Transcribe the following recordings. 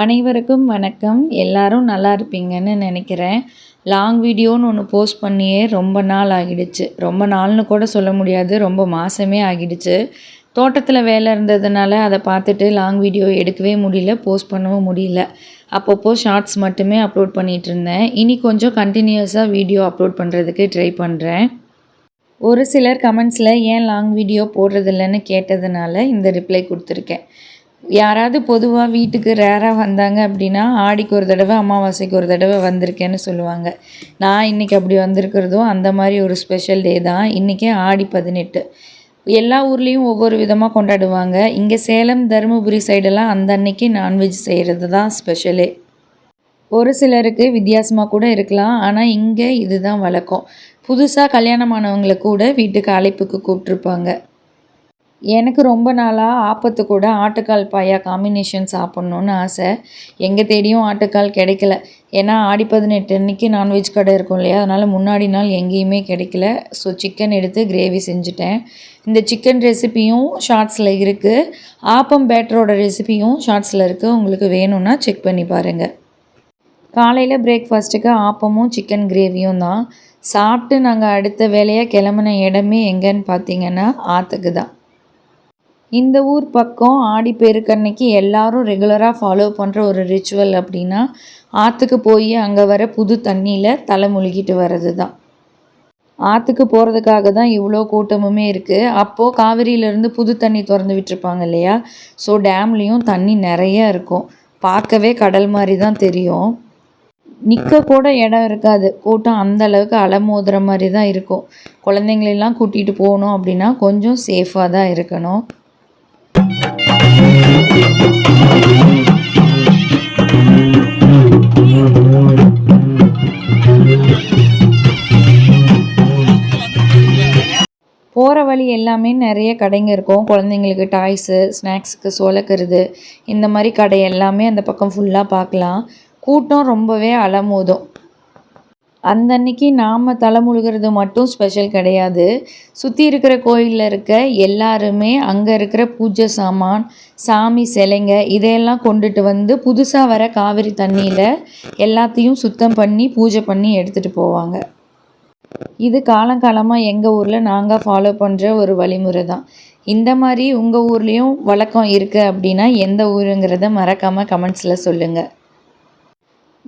அனைவருக்கும் வணக்கம். எல்லாரும் நல்லா இருப்பீங்கன்னு நினைக்கிறேன். லாங் வீடியோன்னு ஒன்று போஸ்ட் பண்ணியே ரொம்ப நாள் ஆகிடுச்சு. ரொம்ப நாள்னு கூட சொல்ல முடியாது. ரொம்ப மாதமே ஆகிடுச்சு. தோட்டத்தில் வேலை இருந்ததுனால அதை பார்த்துட்டு லாங் வீடியோ எடுக்கவே முடியல போஸ்ட் பண்ணவும் முடியல. அப்பப்போ ஷார்ட்ஸ் மட்டுமே அப்லோட் பண்ணிகிட்டு இருந்தேன். இனி கொஞ்சம் கண்டினியூஸாக வீடியோ அப்லோட் பண்ணுறதுக்கு ட்ரை பண்ணுறேன் ஒரு சிலர் கமெண்ட்ஸில் ஏன் லாங் வீடியோ போடுறதில்லன்னு கேட்டதுனால இந்த ரிப்ளை கொடுத்துருக்கேன். யாராவது பொதுவாக வீட்டுக்கு ரேராக வந்தாங்க அப்படின்னா ஆடிக்கு ஒரு தடவை அமாவாசைக்கு ஒரு தடவை வந்திருக்கேன்னு சொல்லுவாங்க. நான் இன்றைக்கி அப்படி வந்திருக்கிறதும் அந்த மாதிரி ஒரு ஸ்பெஷல் டே தான். இன்றைக்கே ஆடி பதினெட்டு. எல்லா ஊர்லேயும் ஒவ்வொரு விதமாக கொண்டாடுவாங்க. இங்கே சேலம் தருமபுரி சைடெல்லாம் அந்த அன்னைக்கு நான்வெஜ் செய்கிறது தான் ஸ்பெஷலே ஒரு சிலருக்கு வித்தியாசமாக கூட இருக்கலாம். ஆனால் இங்கே இதுதான் வழக்கம். புதுசாக கல்யாணமானவங்களை கூட வீட்டுக்கு அழைப்புக்கு கூப்பிட்ருப்பாங்க எனக்கு ரொம்ப நாளாக ஆப்பத்து கூட ஆட்டுக்கால் பாயா காம்பினேஷன் சாப்பிட்ணுன்னு ஆசை. எங்கே தேடியும் ஆட்டுக்கால் கிடைக்கல. ஏன்னா ஆடி பதினெட்டு அன்னைக்கு நான்வெஜ் கடை இருக்கும் இல்லையா? அதனால் முன்னாடி நாள் எங்கேயுமே கிடைக்கல. ஸோ சிக்கன் எடுத்து கிரேவி செஞ்சுட்டேன். இந்த சிக்கன் ரெசிப்பியும் ஷார்ட்ஸில் இருக்குது ஆப்பம் பேட்டரோட ரெசிப்பியும் ஷார்ட்ஸில் இருக்குது உங்களுக்கு வேணும்னா செக் பண்ணி பாருங்கள் காலையில் பிரேக்ஃபாஸ்ட்டுக்கு ஆப்பமும் சிக்கன் கிரேவியும் தான். சாப்பிட்டு நாங்கள் அடுத்த வேலையாக கிளம்புன இடமே எங்கேன்னு பார்த்தீங்கன்னா ஆற்றுக்கு தான். இந்த ஊர் பக்கம் ஆடி பெருக்கன்னைக்கு எல்லாரும் ரெகுலராக ஃபாலோ பண்ணுற ஒரு ரிச்சுவல் அப்படின்னா ஆற்றுக்கு போய் அங்கே வர புது தண்ணியில் தலை முழுகிட்டு வர்றது தான் ஆற்றுக்கு போகிறதுக்காக தான் இவ்வளோ கூட்டமுமே இருக்குது அப்போது காவிரியிலேருந்து புது தண்ணி திறந்து விட்டுருப்பாங்க இல்லையா? ஸோ டேம்லேயும் தண்ணி நிறைய இருக்கும். பார்க்கவே கடல் மாதிரி தான் தெரியும். நிற்க கூட இடம் இருக்காது. கூட்டம் அந்த அளவுக்கு அலமோதுற மாதிரி தான் இருக்கும் குழந்தைங்களெல்லாம் கூட்டிகிட்டு போகணும் அப்படின்னா கொஞ்சம் சேஃபாக தான் இருக்கணும். போகிற வழி எல்லாமே நிறைய கடைங்க இருக்கும். குழந்தைங்களுக்கு டாய்ஸு ஸ்நாக்ஸுக்கு சோளக்கருது இந்த மாதிரி கடை எல்லாமே அந்த பக்கம் ஃபுல்லாக பார்க்கலாம். கூட்டம் ரொம்பவே அலமோதும். அந்த அன்னைக்கு நாம் தலை முழுகிறது மட்டும் ஸ்பெஷல் கிடையாது. சுற்றி இருக்கிற கோயிலில் இருக்க எல்லாருமே அங்கே இருக்கிற பூஜை சாமான் சாமி சிலைங்க இதையெல்லாம் கொண்டுட்டு வந்து புதுசாக வர காவிரி தண்ணியில் எல்லாத்தையும் சுத்தம் பண்ணி பூஜை பண்ணி எடுத்துகிட்டு போவாங்க. இது காலங்காலமாக எங்கள் ஊரில் நாங்கள் ஃபாலோ பண்ணுற ஒரு வழிமுறை தான். இந்த மாதிரி உங்கள் ஊர்லேயும் வழக்கம் இருக்குது அப்படின்னா எந்த ஊருங்கிறத மறக்காமல் கமெண்ட்ஸில் சொல்லுங்கள்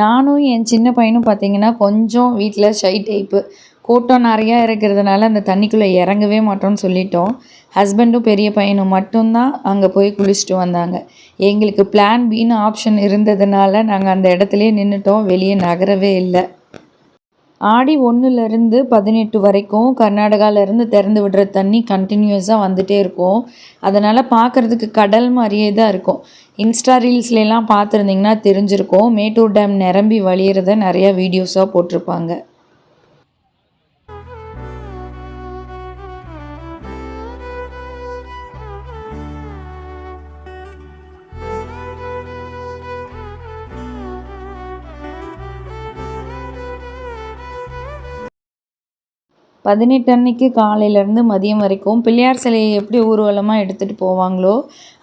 நானும் என் சின்ன பையனும் பார்த்தீங்கன்னா கொஞ்சம் வீட்டில் ஷை டைப்பு கூட்டம் நிறையா இருக்கிறதுனால அந்த தண்ணிக்குள்ளே இறங்கவே மாட்டோம்னு சொல்லிட்டோம். ஹஸ்பண்டும் பெரிய பையனும் மட்டும்தான் அங்கே போய் குளிச்சுட்டு வந்தாங்க. எங்களுக்கு பிளான் பின்னு ஆப்ஷன் இருந்ததுனால நாங்கள் அந்த இடத்துலையே நின்றுட்டோம் வெளியே நகரவே இல்லை. ஆடி ஒன்றுலேருந்து பதினெட்டு வரைக்கும் கர்நாடகாவிலேருந்து திறந்து விடுற தண்ணி கண்டினியூஸாக வந்துகிட்டே இருக்கும். அதனால் பார்க்குறதுக்கு கடல் மாதிரியே தான் இருக்கும். இன்ஸ்டா ரீல்ஸ்லாம் பார்த்துருந்திங்கன்னா தெரிஞ்சிருக்கும். மேட்டூர் டேம் நிரம்பி வழியிறத நிறையா வீடியோஸாக போட்டிருப்பாங்க. பதினெட்டு அன்னைக்கு காலையிலேருந்து மதியம் வரைக்கும் பிள்ளையார் சிலையை எப்படி ஊர்வலமாக எடுத்துகிட்டு போவாங்களோ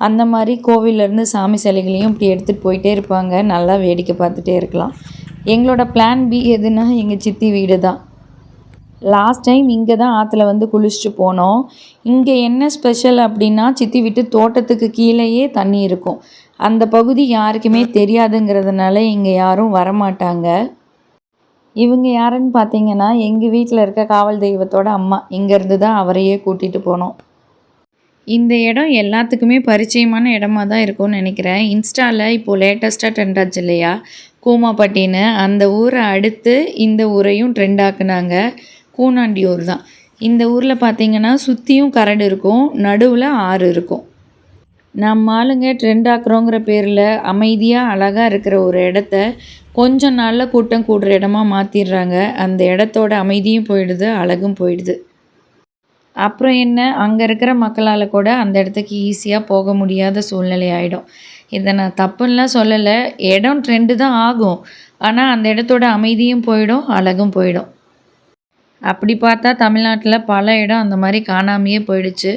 அந்த மாதிரி கோவிலேருந்து சாமி சிலைகளையும் இப்படி எடுத்துகிட்டு போயிட்டே இருப்பாங்க. நல்லா வேடிக்கை பார்த்துட்டே இருக்கலாம். எங்களோட பிளான் பி எதுனா எங்கள் சித்தி வீடு தான் லாஸ்ட் டைம் இங்கே தான் ஆற்றுல வந்து குளிச்சுட்டு போனோம். இங்கே என்ன ஸ்பெஷல் அப்படின்னா சித்தி வீட்டு தோட்டத்துக்கு கீழேயே தண்ணி இருக்கும். அந்த பகுதி யாருக்குமே தெரியாதுங்கிறதுனால இங்கே யாரும் வரமாட்டாங்க. இவங்க யாருன்னு பார்த்தீங்கன்னா எங்கள் வீட்டில் இருக்க காவல் தெய்வத்தோட அம்மா. இங்கேருந்து தான் அவரையே கூட்டிகிட்டு போனோம். இந்த இடம் எல்லாத்துக்குமே பரிச்சயமான இடமா தான் இருக்கும்னு நினைக்கிறேன். இன்ஸ்டாவில் இப்போது லேட்டஸ்ட்டாக ட்ரெண்ட் ஆச்சு இல்லையா? கூமாப்பட்டின்னு அந்த ஊரை அடுத்து இந்த ஊரையும் ட்ரெண்ட் ஆக்குனாங்க. கூனாண்டியூர் தான். இந்த ஊரில் பார்த்தீங்கன்னா சுற்றியும் கரடு இருக்கும் நடுவில் ஆறு இருக்கும். நம்ம ஆளுங்க ட்ரெண்ட் ஆக்குறோங்கிற பேரில் அமைதியாக அழகாக இருக்கிற ஒரு இடத்த கொஞ்ச நாளில் கூட்டம் கூடுற இடமா மாற்றிடுறாங்க அந்த இடத்தோட அமைதியும் போயிடுது அழகும் போயிடுது. அப்புறம் என்ன? அங்கே இருக்கிற மக்களால் கூட அந்த இடத்துக்கு ஈஸியாக போக முடியாத சூழ்நிலை ஆகிடும் இதை நான் தப்புன்னெலாம் சொல்லலை. இடம் ட்ரெண்டு தான் ஆகும். ஆனால் அந்த இடத்தோட அமைதியும் போயிடும் அழகும் போயிடும். அப்படி பார்த்தா தமிழ்நாட்டில் பல இடம் அந்த மாதிரி காணாமையே போயிடுச்சு.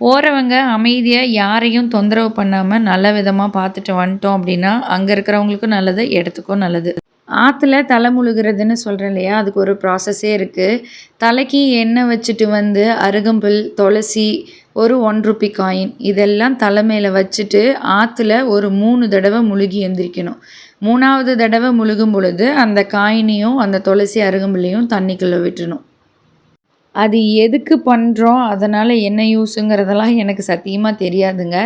போகிறவங்க அமைதியாக யாரையும் தொந்தரவு பண்ணாமல் நல்ல விதமாக பார்த்துட்டு வந்துட்டோம் அப்படின்னா அங்கே இருக்கிறவங்களுக்கும் நல்லது இடத்துக்கும் நல்லது. ஆற்றுல தலை முழுகிறதுன்னு சொல்கிறேன் இல்லையா? அதுக்கு ஒரு ப்ராசஸே இருக்குது தலைக்கு எண்ணெய் வச்சுட்டு வந்து அருகம்புல் துளசி ஒரு ஒன் ருபி காயின் இதெல்லாம் தலை மேலே வச்சுட்டு ஆற்றுல ஒரு மூணு தடவை முழுகி எந்திரிக்கணும். மூணாவது தடவை முழுகும் பொழுது அந்த காயினையும் அந்த துளசி அருகம்புல்லையும் தண்ணிக்குள்ளே விட்டுணும் அது எதுக்கு பண்ணுறோம் அதனால் என்ன யூஸுங்கிறதெல்லாம் எனக்கு சத்தியமாக தெரியாதுங்க.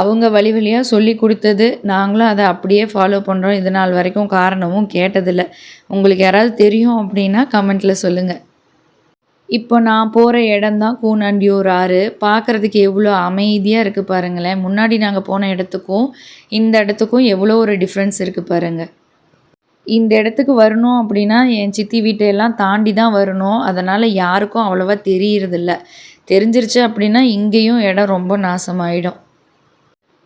அவங்க வழி வழியாக சொல்லி கொடுத்தது. நாங்களும் அதை அப்படியே ஃபாலோ பண்ணுறோம் இது நாள் வரைக்கும் காரணமும் கேட்டதில்லை. உங்களுக்கு யாராவது தெரியும் அப்படின்னா கமெண்ட்டில் சொல்லுங்கள் இப்போ நான் போகிற இடம் தான் கூனாண்டியூர் ஆறு. பார்க்குறதுக்கு எவ்வளோ அமைதியாக இருக்குது பாருங்களேன். முன்னாடி நாங்கள் போன இடத்துக்கும் இந்த இடத்துக்கும் எவ்வளோ ஒரு டிஃப்ரென்ஸ் இருக்குது பாருங்கள் இந்த இடத்துக்கு வரணும் அப்படின்னா என் சித்தி வீட்டையெல்லாம் தாண்டி தான் வரணும். அதனால் யாருக்கும் அவ்வளோவா தெரியறதில்ல. தெரிஞ்சிருச்சு அப்படின்னா இங்கேயும் இடம் ரொம்ப நாசமாயிடும்.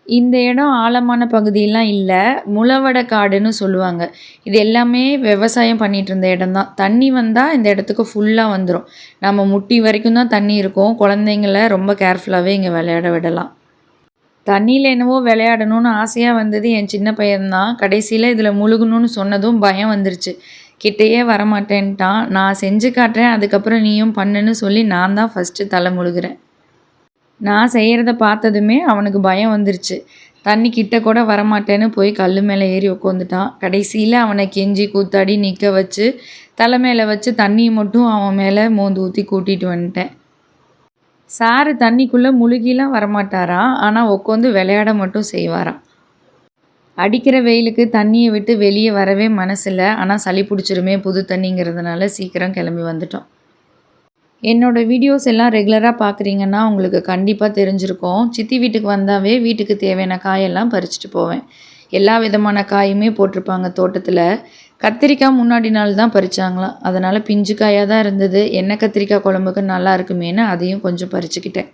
இந்த இடம் ஆழமான பகுதியெல்லாம் இல்லை முளவடை காடுன்னு சொல்லுவாங்க. இது எல்லாமே விவசாயம் பண்ணிகிட்டு இருந்த இடம் தான். தண்ணி வந்தால் இந்த இடத்துக்கு ஃபுல்லாக வந்துடும் நம்ம முட்டி வரைக்கும் தான் தண்ணி இருக்கும். குழந்தைங்கள ரொம்ப கேர்ஃபுல்லாகவே இங்கே விளையாட விடலாம். தண்ணியில் என்னவோ விளையாடணும்னு ஆசையாக வந்தது என் சின்ன பையன்தான். கடைசியில் இதில் முழுகணும்னு சொன்னதும் பயம் வந்துருச்சு. கிட்டேயே வரமாட்டேன்ட்டான். நான் செஞ்சு காட்டுறேன் அதுக்கப்புறம் நீயும் பண்ணுன்னு சொல்லி நான் தான் ஃபஸ்ட்டு தலை முழுகிறேன். நான் செய்கிறத பார்த்ததுமே அவனுக்கு பயம் வந்துருச்சு. தண்ணி கிட்ட கூட வரமாட்டேன்னு போய் கல் மேலே ஏறி உட்காந்துட்டான் கடைசியில் அவனை கெஞ்சி கூத்தாடி நிற்க வச்சு தலை மேலே வச்சு தண்ணியை மட்டும் அவன் மேலே மோந்து ஊற்றி கூட்டிகிட்டு வந்துட்டேன். சாரு தண்ணிக்குள்ளே முழுகிலாம் வரமாட்டாராம் ஆனால் உட்காந்து விளையாட மட்டும் செய்வாராம் அடிக்கிற வெயிலுக்கு தண்ணியை விட்டு வெளியே வரவே மனசில்ல. ஆனால் சளி பிடிச்சிருமே புது தண்ணிங்கிறதுனால சீக்கிரம் கிளம்பி வந்துட்டோம். என்னோடய வீடியோஸ் எல்லாம் ரெகுலராக பார்க்குறீங்கன்னா உங்களுக்கு கண்டிப்பாக தெரிஞ்சிருக்கும். சித்தி வீட்டுக்கு வந்தாவே வீட்டுக்கு தேவையான காயெல்லாம் பறிச்சுட்டு போவேன். எல்லா விதமான காயுமே போட்டிருப்பாங்க தோட்டத்தில். கத்திரிக்காய் முன்னாடி நாள் தான் பறித்தாங்களாம் அதனால் பிஞ்சு காயாக தான் இருந்தது. எண்ணெய் கத்திரிக்காய் குழம்புக்கு நல்லா இருக்குமேனு அதையும் கொஞ்சம் பறிச்சுக்கிட்டேன்.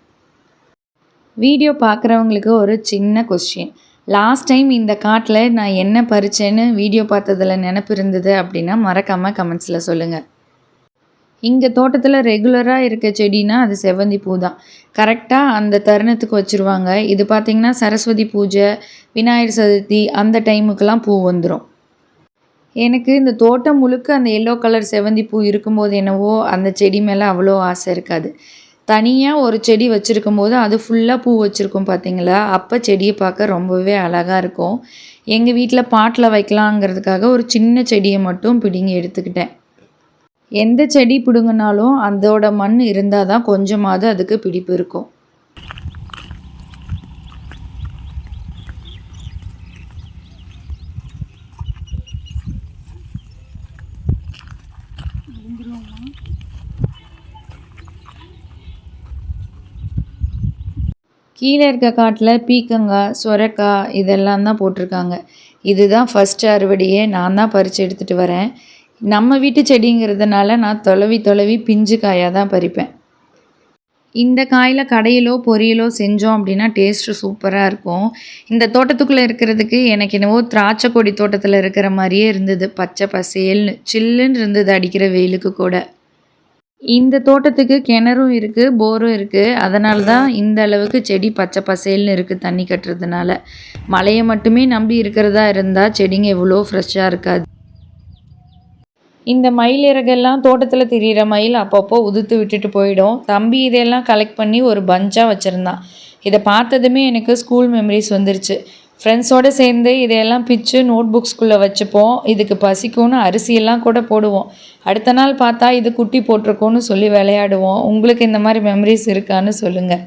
வீடியோ பார்க்குறவங்களுக்கு ஒரு சின்ன கொஸ்டின் லாஸ்ட் டைம் இந்த காட்டில் நான் என்ன பறித்தேன்னு வீடியோ பார்த்ததில் நினப்பு இருந்தது அப்படின்னா மறக்காமல் கமெண்ட்ஸில் சொல்லுங்கள் இங்கே தோட்டத்தில் ரெகுலராக இருக்க செடினா அது செவ்வந்தி பூ தான். கரெக்டாக அந்த தருணத்துக்கு வச்சுருவாங்க. இது பார்த்திங்கன்னா சரஸ்வதி பூஜை விநாயகர் சதுர்த்தி அந்த டைமுக்கெல்லாம் பூ வந்துடும் எனக்கு இந்த தோட்டம் முழுக்க அந்த எல்லோ கலர் செவ்வந்தி பூ இருக்கும்போது என்னவோ அந்த செடி மேலே அவ்வளோ ஆசை இருக்காது. தனியாக ஒரு செடி வச்சுருக்கும் போது அது ஃபுல்லாக பூ வச்சுருக்கும் பார்த்தீங்களா அப்போ செடியை பார்க்க ரொம்பவே அழகாக இருக்கும். எங்கள் வீட்டில் பாட்டில் வைக்கலாங்கிறதுக்காக ஒரு சின்ன செடியை மட்டும் பிடிங்கி எடுத்துக்கிட்டேன். எந்த செடி பிடுங்கினாலும் அதோட மண் இருந்தால் தான் கொஞ்சமாவது அதுக்கு பிடிப்பு இருக்கும். கீழே இருக்க காட்டில் பீக்கங்காய் சுரக்காய் இதெல்லாம் தான் போட்டிருக்காங்க. இதுதான் ஃபஸ்ட்டு அறுவடையே. நான் தான் பறித்து எடுத்துகிட்டு வரேன். நம்ம வீட்டு செடிங்கிறதுனால நான் தொலைவி தொலைவி பிஞ்சு காயாக தான் பறிப்பேன். இந்த காயில் கடையிலோ பொரியலோ செஞ்சோம் அப்படின்னா டேஸ்ட்டு சூப்பராக இருக்கும். இந்த தோட்டத்துக்குள்ளே இருக்கிறதுக்கு எனக்கு என்னவோ திராட்சை கொடி தோட்டத்தில் இருக்கிற மாதிரியே இருந்தது. பச்சை பசேல்னு சில்லுன்னு இருந்தது அடிக்கிற வெயிலுக்கு கூட. இந்த தோட்டத்துக்கு கிணறும் இருக்குது போரும் இருக்குது அதனால தான் இந்த அளவுக்கு செடி பச்சை பசேல்னு இருக்குது தண்ணி கட்டுறதுனால. மழையை மட்டுமே நம்பி இருக்கிறதா இருந்தால் செடிங்க எவ்வளோ ஃப்ரெஷ்ஷாக இருக்காது. இந்த மயில் இறகெல்லாம் தோட்டத்தில் திரியிற மயில் அப்பப்போ உதுத்து விட்டுட்டு போயிடும். தம்பி இதையெல்லாம் கலெக்ட் பண்ணி ஒரு பஞ்சாக வச்சுருந்தான். இதை பார்த்ததுமே எனக்கு ஸ்கூல் மெமரிஸ் வந்துருச்சு. ஃப்ரெண்ட்ஸோடு சேர்ந்து இதையெல்லாம் பிச்சு நோட் புக்ஸ்குள்ளே வச்சுப்போம். இதுக்கு பசிக்கும்னு அரிசியெல்லாம் கூட போடுவோம். அடுத்த நாள் பார்த்தா இது குட்டி போட்டிருக்கோன்னு சொல்லி விளையாடுவோம். உங்களுக்கு இந்த மாதிரி மெமரிஸ் இருக்கான்னு சொல்லுங்கள்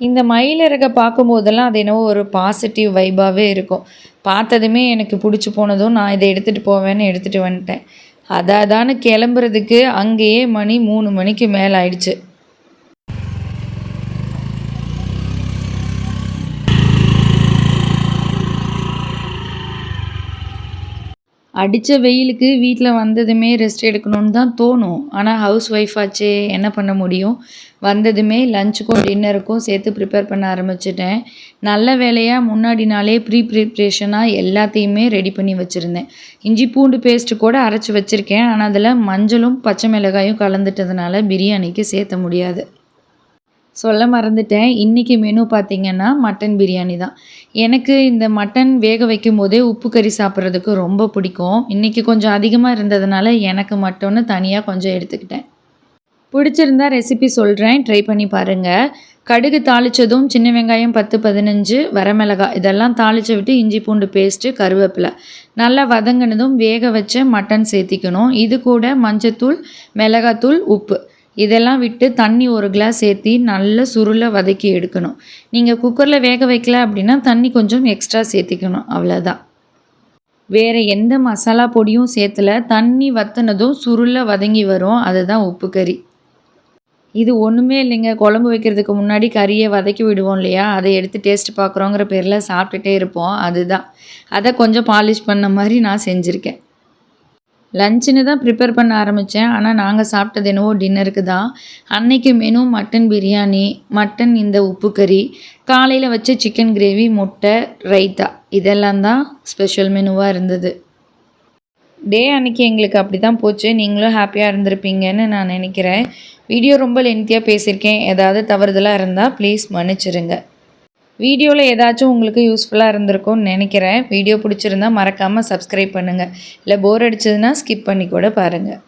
இந்த மயிலிறகை பார்க்கும்போதெல்லாம் அது என்னவோ ஒரு பாசிட்டிவ் வைபாகவே இருக்கும். பார்த்ததுமே எனக்கு பிடிச்சி போனதும் நான் இதை எடுத்துகிட்டு போவேன்னு எடுத்துகிட்டு வந்துட்டேன். அதாதான்னு கிளம்புறதுக்கு அங்கேயே மணி மூணு மணிக்கு மேலே ஆயிடுச்சு அடித்த வெயிலுக்கு வீட்டில் வந்ததுமே ரெஸ்ட் எடுக்கணும்னு தான் தோணும். ஆனால் ஹவுஸ் ஒய்ஃபாச்சே என்ன பண்ண முடியும்? வந்ததுமே லஞ்சுக்கும் டின்னருக்கும் சேர்த்து ப்ரிப்பேர் பண்ண ஆரம்பிச்சிட்டேன். நல்ல வேலையாக முன்னாடி நாளே ப்ரீ ப்ரிப்ரேஷனாக எல்லாத்தையுமே ரெடி பண்ணி வச்சுருந்தேன். இஞ்சி பூண்டு பேஸ்ட்டு கூட அரைச்சி வச்சுருக்கேன். ஆனால் அதில் மஞ்சளும் பச்சை மிளகாயும் கலந்துட்டதுனால பிரியாணிக்கு சேர்த்த முடியாது. சொல்ல மறந்துட்டேன். இன்றைக்கி மெனு பார்த்திங்கன்னா மட்டன் பிரியாணி தான். எனக்கு இந்த மட்டன் வேக வைக்கும் போதே உப்பு கறி சாப்பிட்றதுக்கு ரொம்ப பிடிக்கும். இன்றைக்கி கொஞ்சம் அதிகமாக இருந்ததுனால எனக்கு மட்டும்னு தனியாக கொஞ்சம் எடுத்துக்கிட்டேன். பிடிச்சிருந்தா ரெசிபி சொல்கிறேன் ட்ரை பண்ணி பாருங்கள் கடுகு தாளித்ததும் சின்ன வெங்காயம் பத்து பதினஞ்சு வரமிளகாய் இதெல்லாம் தாளித்து விட்டு இஞ்சி பூண்டு பேஸ்ட்டு கருவேப்பிலை. நல்லா வதங்கினதும் வேக வச்ச மட்டன் சேர்த்திக்கணும். இது கூட மஞ்சத்தூள் மிளகாத்தூள் உப்பு. இதெல்லாம் விட்டு தண்ணி ஒரு கிளாஸ் சேர்த்தி நல்ல சுருளை வதக்கி எடுக்கணும். நீங்கள் குக்கரில் வேக வைக்கல அப்படின்னா தண்ணி கொஞ்சம் எக்ஸ்ட்ரா சேர்த்திக்கணும். அவ்வளோதான் வேறு எந்த மசாலா பொடியும் சேர்த்துல. தண்ணி வத்தினதும் சுருளை வதங்கி வரும். அதுதான் உப்பு கறி. இது ஒன்றுமே இல்லைங்க. குழம்பு வைக்கிறதுக்கு முன்னாடி கறியை வதக்கி விடுவோம் இல்லையா? அதை எடுத்து டேஸ்ட் பார்க்குறோங்கிற பேரில் சாப்பிட்டுட்டே இருப்போம். அதுதான். அதை கொஞ்சம் பாலிஷ் பண்ண மாதிரி நான் செஞ்சுருக்கேன். லஞ்சுன்னு தான் ப்ரிப்பேர் பண்ண ஆரம்பித்தேன் ஆனால் நாங்கள் சாப்பிட்டது என்னவோ டின்னருக்கு தான். அன்னைக்கு மெனு மட்டன் பிரியாணி மட்டன் இந்த உப்பு கறி காலையில் வச்ச சிக்கன் கிரேவி முட்டை ரைத்தா இதெல்லாம் தான் ஸ்பெஷல் மெனுவாக இருந்தது. டே அன்றைக்கி எங்களுக்கு அப்படி தான் போச்சு. நீங்களும் ஹாப்பியாக இருந்திருப்பீங்கன்னு நான் நினைக்கிறேன். வீடியோ ரொம்ப லென்த்தியாக பேசியிருக்கேன். ஏதாவது தவறுதலாக இருந்தால் ப்ளீஸ் மன்னிச்சிருங்க. வீடியோவில் ஏதாச்சும் உங்களுக்கு யூஸ்ஃபுல்லாக இருந்திருக்கும்னு நினைக்கிறேன். வீடியோ பிடிச்சிருந்தா மறக்காமல் சப்ஸ்கிரைப் பண்ணுங்கள் இல்லை போர் அடிச்சதுன்னா ஸ்கிப் பண்ணி கூட பாருங்கள்